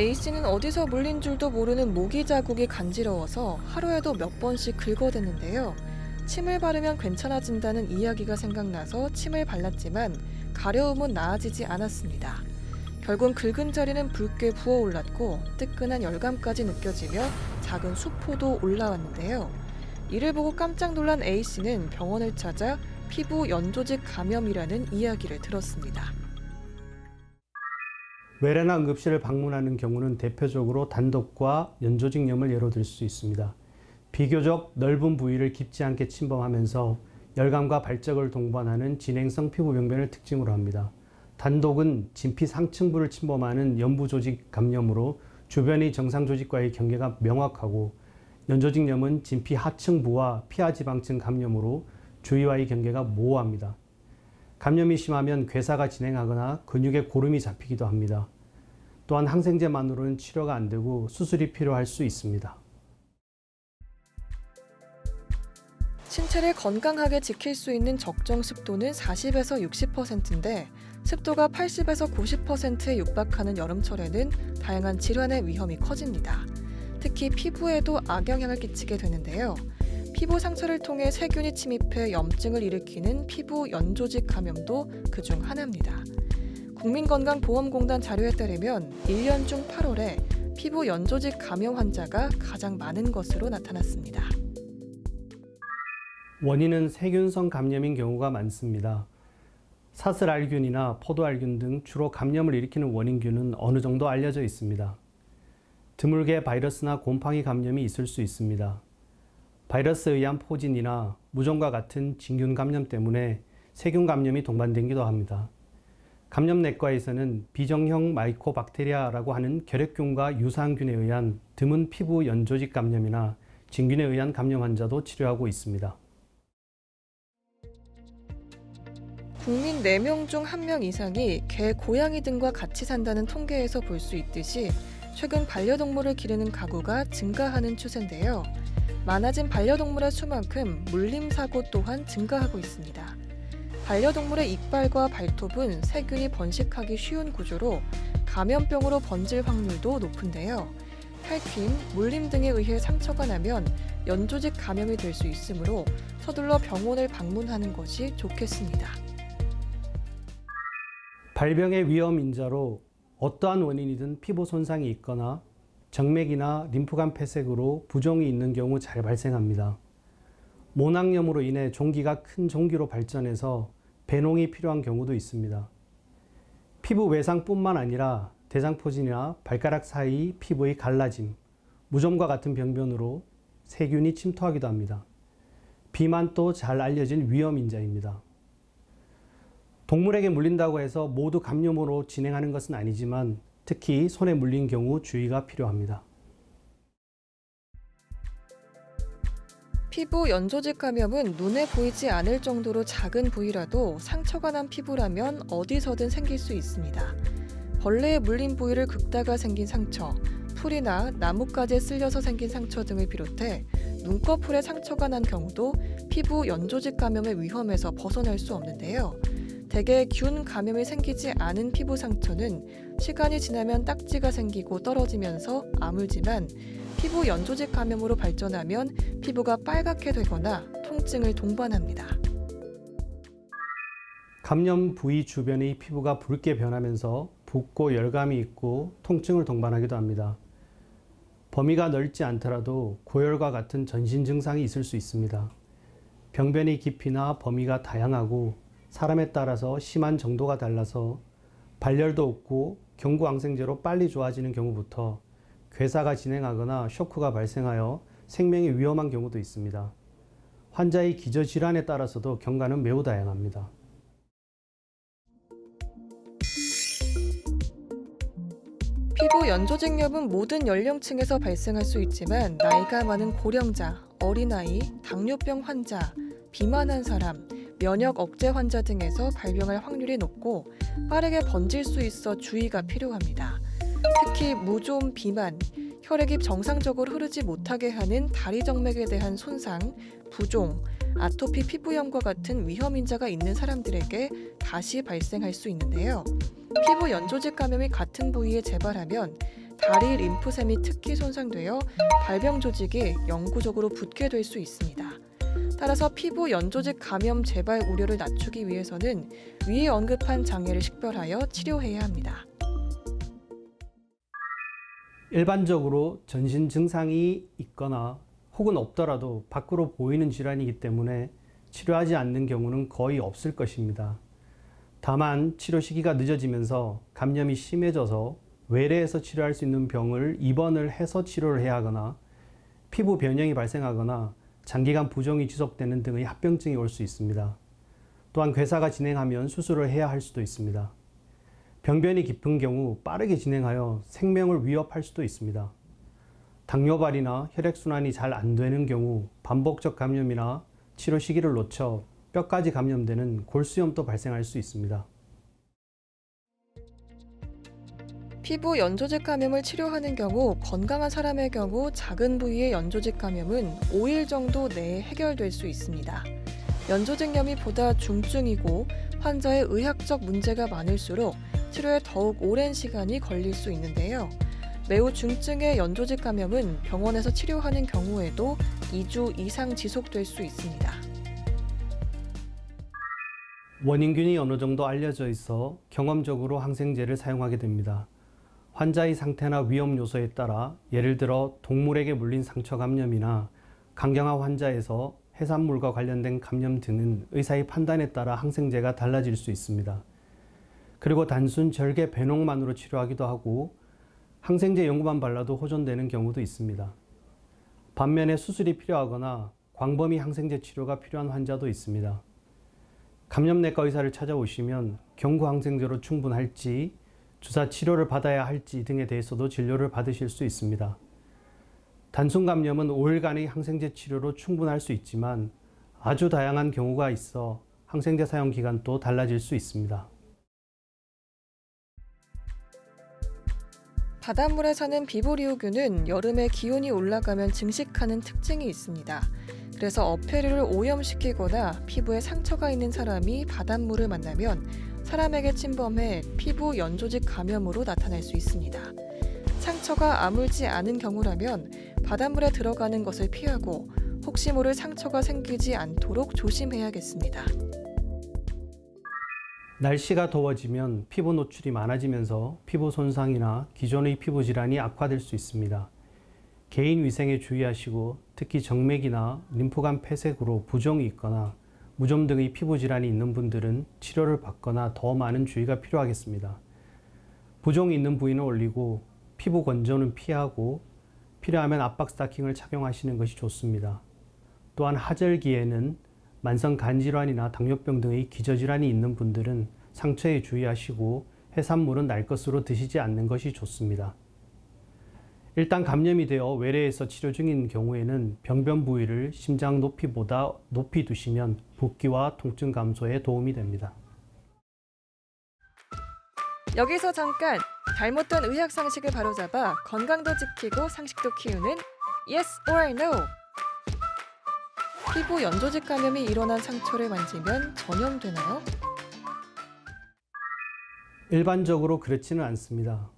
A씨는 어디서 물린 줄도 모르는 모기 자국이 간지러워서 하루에도 몇 번씩 긁어댔는데요. 침을 바르면 괜찮아진다는 이야기가 생각나서 침을 발랐지만 가려움은 나아지지 않았습니다. 결국 긁은 자리는 붉게 부어올랐고 뜨끈한 열감까지 느껴지며 작은 수포도 올라왔는데요. 이를 보고 깜짝 놀란 A씨는 병원을 찾아 피부 연조직 감염이라는 이야기를 들었습니다. 외래나 응급실을 방문하는 경우는 대표적으로 단독과 연조직염을 예로 들 수 있습니다. 비교적 넓은 부위를 깊지 않게 침범하면서 열감과 발작을 동반하는 진행성 피부병변을 특징으로 합니다. 단독은 진피 상층부를 침범하는 연부 조직 감염으로 주변의 정상 조직과의 경계가 명확하고 연조직염은 진피 하층부와 피하 지방층 감염으로 주위와의 경계가 모호합니다. 감염이 심하면 괴사가 진행하거나 근육에 고름이 잡히기도 합니다. 또한 항생제만으로는 치료가 안 되고 수술이 필요할 수 있습니다. 신체를 건강하게 지킬 수 있는 적정 습도는 40에서 60%인데 습도가 80에서 90%에 육박하는 여름철에는 다양한 질환의 위험이 커집니다. 특히 피부에도 악영향을 끼치게 되는데요. 피부 상처를 통해 세균이 침입해 염증을 일으키는 피부 연조직 감염도 그중 하나입니다. 국민건강보험공단 자료에 따르면 1년 중 8월에 피부 연조직 감염 환자가 가장 많은 것으로 나타났습니다. 원인은 세균성 감염인 경우가 많습니다. 사슬알균이나 포도알균 등 주로 감염을 일으키는 원인균은 어느 정도 알려져 있습니다. 드물게 바이러스나 곰팡이 감염이 있을 수 있습니다. 바이러스에 의한 포진이나 무좀과 같은 진균 감염 때문에 세균 감염이 동반되기도 합니다. 감염내과에서는 비정형 마이코박테리아라고 하는 결핵균과 유사한균에 의한 드문 피부 연조직 감염이나 진균에 의한 감염 환자도 치료하고 있습니다. 국민 4명 중 1명 이상이 개, 고양이 등과 같이 산다는 통계에서 볼 수 있듯이 최근 반려동물을 기르는 가구가 증가하는 추세인데요. 많아진 반려동물의 수만큼 물림 사고 또한 증가하고 있습니다. 반려동물의 이빨과 발톱은 세균이 번식하기 쉬운 구조로 감염병으로 번질 확률도 높은데요. 탈퀸, 물림 등에 의해 상처가 나면 연조직 감염이 될 수 있으므로 서둘러 병원을 방문하는 것이 좋겠습니다. 발병의 위험 인자로 어떠한 원인이든 피부 손상이 있거나 정맥이나 림프관 폐색으로 부종이 있는 경우 잘 발생합니다. 모낭염으로 인해 종기가 큰 종기로 발전해서 배농이 필요한 경우도 있습니다. 피부 외상뿐만 아니라 대장포진이나 발가락 사이 피부의 갈라짐, 무좀과 같은 병변으로 세균이 침투하기도 합니다. 비만도 잘 알려진 위험 인자입니다. 동물에게 물린다고 해서 모두 감염으로 진행하는 것은 아니지만 특히 손에 물린 경우 주의가 필요합니다. 피부 연조직 감염은 눈에 보이지 않을 정도로 작은 부위라도 상처가 난 피부라면 어디서든 생길 수 있습니다. 벌레에 물린 부위를 긁다가 생긴 상처, 풀이나 나뭇가지에 쓸려서 생긴 상처 등을 비롯해 눈꺼풀에 상처가 난 경우도 피부 연조직 감염의 위험에서 벗어날 수 없는데요. 대개 균 감염이 생기지 않은 피부 상처는 시간이 지나면 딱지가 생기고 떨어지면서 아물지만 피부 연조직 감염으로 발전하면 피부가 빨갛게 되거나 통증을 동반합니다. 감염 부위 주변의 피부가 붉게 변하면서 붓고 열감이 있고 통증을 동반하기도 합니다. 범위가 넓지 않더라도 고열과 같은 전신 증상이 있을 수 있습니다. 병변의 깊이나 범위가 다양하고 사람에 따라서 심한 정도가 달라서 발열도 없고 경구항생제로 빨리 좋아지는 경우부터 괴사가 진행하거나 쇼크가 발생하여 생명이 위험한 경우도 있습니다. 환자의 기저질환에 따라서도 경과는 매우 다양합니다. 피부 연조직염은 모든 연령층에서 발생할 수 있지만 나이가 많은 고령자, 어린아이, 당뇨병 환자, 비만한 사람, 면역 억제 환자 등에서 발병할 확률이 높고 빠르게 번질 수 있어 주의가 필요합니다. 특히 무좀 비만, 혈액이 정상적으로 흐르지 못하게 하는 다리 정맥에 대한 손상, 부종, 아토피 피부염과 같은 위험 인자가 있는 사람들에게 다시 발생할 수 있는데요. 피부 연조직 감염이 같은 부위에 재발하면 다리 림프샘이 특히 손상되어 발병 조직이 영구적으로 붙게 될 수 있습니다. 따라서 피부 연조직 감염 재발 우려를 낮추기 위해서는 위에 언급한 장애를 식별하여 치료해야 합니다. 일반적으로 전신 증상이 있거나 혹은 없더라도 밖으로 보이는 질환이기 때문에 치료하지 않는 경우는 거의 없을 것입니다. 다만 치료 시기가 늦어지면서 감염이 심해져서 외래에서 치료할 수 있는 병을 입원을 해서 치료를 해야 하거나 피부 변형이 발생하거나 장기간 부종이 지속되는 등의 합병증이 올 수 있습니다. 또한 괴사가 진행하면 수술을 해야 할 수도 있습니다. 병변이 깊은 경우 빠르게 진행하여 생명을 위협할 수도 있습니다. 당뇨발이나 혈액순환이 잘 안 되는 경우 반복적 감염이나 치료 시기를 놓쳐 뼈까지 감염되는 골수염도 발생할 수 있습니다. 피부 연조직 감염을 치료하는 경우 건강한 사람의 경우 작은 부위의 연조직 감염은 5일 정도 내에 해결될 수 있습니다. 연조직염이 보다 중증이고 환자의 의학적 문제가 많을수록 치료에 더욱 오랜 시간이 걸릴 수 있는데요. 매우 중증의 연조직 감염은 병원에서 치료하는 경우에도 2주 이상 지속될 수 있습니다. 원인균이 어느 정도 알려져 있어 경험적으로 항생제를 사용하게 됩니다. 환자의 상태나 위험 요소에 따라 예를 들어 동물에게 물린 상처 감염이나 강경화 환자에서 해산물과 관련된 감염 등은 의사의 판단에 따라 항생제가 달라질 수 있습니다. 그리고 단순 절개 배농만으로 치료하기도 하고 항생제 연고만 발라도 호전되는 경우도 있습니다. 반면에 수술이 필요하거나 광범위 항생제 치료가 필요한 환자도 있습니다. 감염내과 의사를 찾아오시면 경구 항생제로 충분할지 주사 치료를 받아야 할지 등에 대해서도 진료를 받으실 수 있습니다. 단순 감염은 5일간의 항생제 치료로 충분할 수 있지만 아주 다양한 경우가 있어 항생제 사용 기간도 달라질 수 있습니다. 바닷물에 사는 비보리오균은 여름에 기온이 올라가면 증식하는 특징이 있습니다. 그래서 어패류를 오염시키거나 피부에 상처가 있는 사람이 바닷물을 만나면 사람에게 침범해 피부 연조직 감염으로 나타날 수 있습니다. 상처가 아물지 않은 경우라면 바닷물에 들어가는 것을 피하고 혹시 모를 상처가 생기지 않도록 조심해야겠습니다. 날씨가 더워지면 피부 노출이 많아지면서 피부 손상이나 기존의 피부 질환이 악화될 수 있습니다. 개인 위생에 주의하시고 특히 정맥이나 림프관 폐색으로 부종이 있거나 무좀 등의 피부 질환이 있는 분들은 치료를 받거나 더 많은 주의가 필요하겠습니다. 부종이 있는 부위는 올리고 피부 건조는 피하고 필요하면 압박 스타킹을 착용하시는 것이 좋습니다. 또한 하절기에는 만성 간질환이나 당뇨병 등의 기저질환이 있는 분들은 상처에 주의하시고 해산물은 날 것으로 드시지 않는 것이 좋습니다. 일단 감염이 되어 외래에서 치료 중인 경우에는 병변 부위를 심장 높이보다 높이 두시면 붓기와 통증 감소에 도움이 됩니다. 여기서 잠깐 잘못된 의학 상식을 바로잡아 건강도 지키고 상식도 키우는 Yes or No. 피부 연조직 감염이 일어난 상처를 만지면 전염되나요? 일반적으로 그렇지는 않습니다.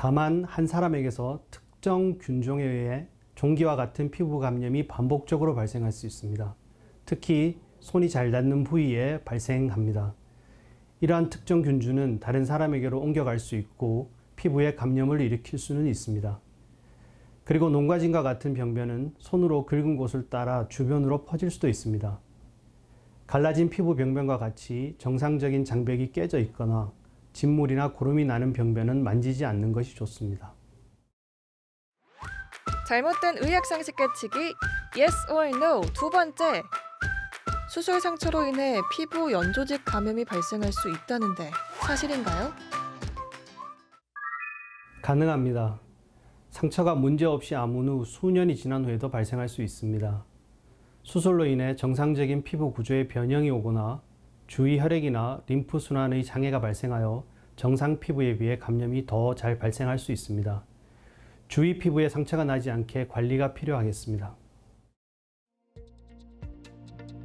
다만 한 사람에게서 특정 균종에 의해 종기와 같은 피부 감염이 반복적으로 발생할 수 있습니다. 특히 손이 잘 닿는 부위에 발생합니다. 이러한 특정 균주는 다른 사람에게로 옮겨갈 수 있고 피부에 감염을 일으킬 수는 있습니다. 그리고 농과진과 같은 병변은 손으로 긁은 곳을 따라 주변으로 퍼질 수도 있습니다. 갈라진 피부 병변과 같이 정상적인 장벽이 깨져 있거나 진물이나 고름이 나는 병변은 만지지 않는 것이 좋습니다. 잘못된 의학 상식 깨치기 Yes or No 두 번째. 수술 상처로 인해 피부 연조직 감염이 발생할 수 있다는데 사실인가요? 가능합니다. 상처가 문제없이 아문 후 수년이 지난 후에도 발생할 수 있습니다. 수술로 인해 정상적인 피부 구조에 변형이 오거나 주위 혈액이나 림프 순환의 장애가 발생하여 정상 피부에 비해 감염이 더 잘 발생할 수 있습니다. 주위 피부에 상처가 나지 않게 관리가 필요하겠습니다.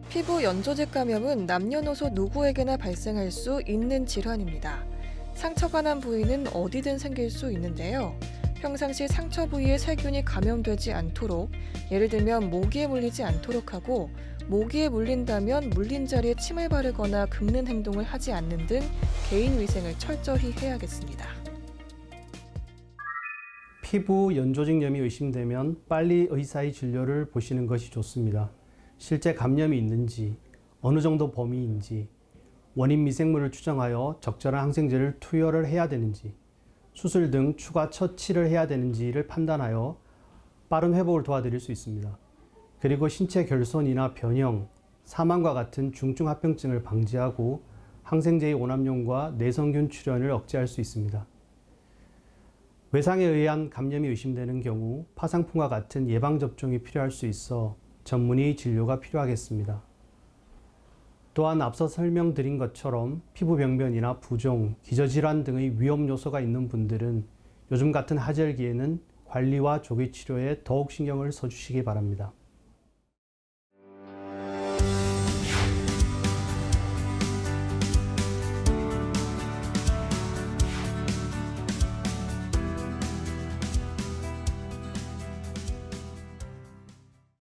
피부 연조직 감염은 남녀노소 누구에게나 발생할 수 있는 질환입니다. 상처가 난 부위는 어디든 생길 수 있는데요. 평상시 상처 부위에 세균이 감염되지 않도록 예를 들면 모기에 물리지 않도록 하고 모기에 물린다면 물린 자리에 침을 바르거나 긁는 행동을 하지 않는 등 개인 위생을 철저히 해야겠습니다. 피부 연조직염이 의심되면 빨리 의사의 진료를 보시는 것이 좋습니다. 실제 감염이 있는지, 어느 정도 범위인지, 원인 미생물을 추정하여 적절한 항생제를 투여를 해야 되는지, 수술 등 추가 처치를 해야 되는지를 판단하여 빠른 회복을 도와드릴 수 있습니다. 그리고 신체 결손이나 변형, 사망과 같은 중증 합병증을 방지하고 항생제의 오남용과 내성균 출현을 억제할 수 있습니다. 외상에 의한 감염이 의심되는 경우 파상풍과 같은 예방 접종이 필요할 수 있어 전문의 진료가 필요하겠습니다. 또한 앞서 설명드린 것처럼 피부 병변이나 부종, 기저질환 등의 위험 요소가 있는 분들은 요즘 같은 하절기에는 관리와 조기 치료에 더욱 신경을 써주시기 바랍니다.